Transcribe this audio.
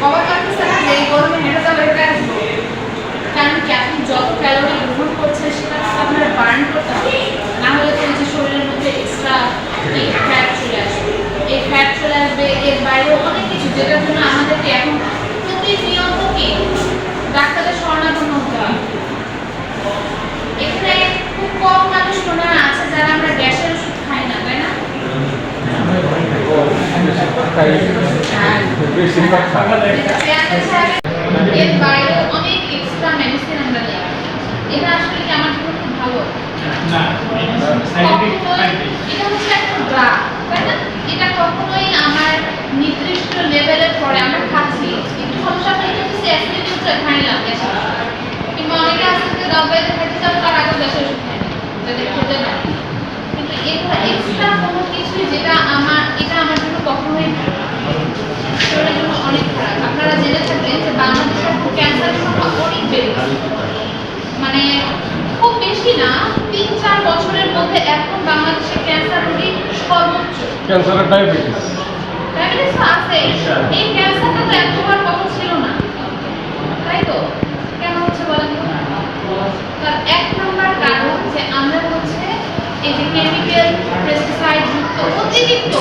হওয়ার পারতেছে না এই গরমে হেঁটে যাওয়া এটা কারণ কি আপনি যত ক্যালোরি গ্রহণ করছে সেটা আপনার বার্ন করতে হবে। না হলে তো যে শরীরের মধ্যে এক্সট্রা এই ফ্যাট চলে আসবে। এই ফ্যাট চলে আসবে, এর বাইরেও অনেক কিছু, যেটার জন্য আমাদেরকে এখন প্রতিনিয়ত কি? ডাক্তারের শরণাপন্ন হতে হবে। এখানে খুব কম মানুষ মনে হয় আছে যারা আমরা গ্যাসের ওষুধ খাই না, তাই না? এর দিই এটা আসলে আমার নির্দিষ্ট লেভেলের পরে আমরা খাচ্ছি হয়ে যাচ্ছে অ্যাসিডিটি হচ্ছে কিংবা অনেকে আছে যে দাবাইতে খাইতে যাবে তার আগে গ্যাসের ওষুধ খায় যাতে খেতে না কিন্তু এটা এক্সট্রা কোনো কিছু যেটা আমার এটা আমার জন্য কখনোই মধ্যে এখন বাংলাদেশে ক্যান্সার রোগী সর্বোচ্চ। ক্যান্সার আর ডায়াবেটিস ডায়াবেটিস তো আছে। হ্যাঁ। এই ক্যান্সারটা তো একবার হওয়ার ছিল না। তাই তো? কেন হচ্ছে বলেন তার এক নাম্বার কারণ হচ্ছে আমরা হচ্ছে এই যে কেমিক্যাল পেস্টিসাইড যুক্ত অতিরিক্ত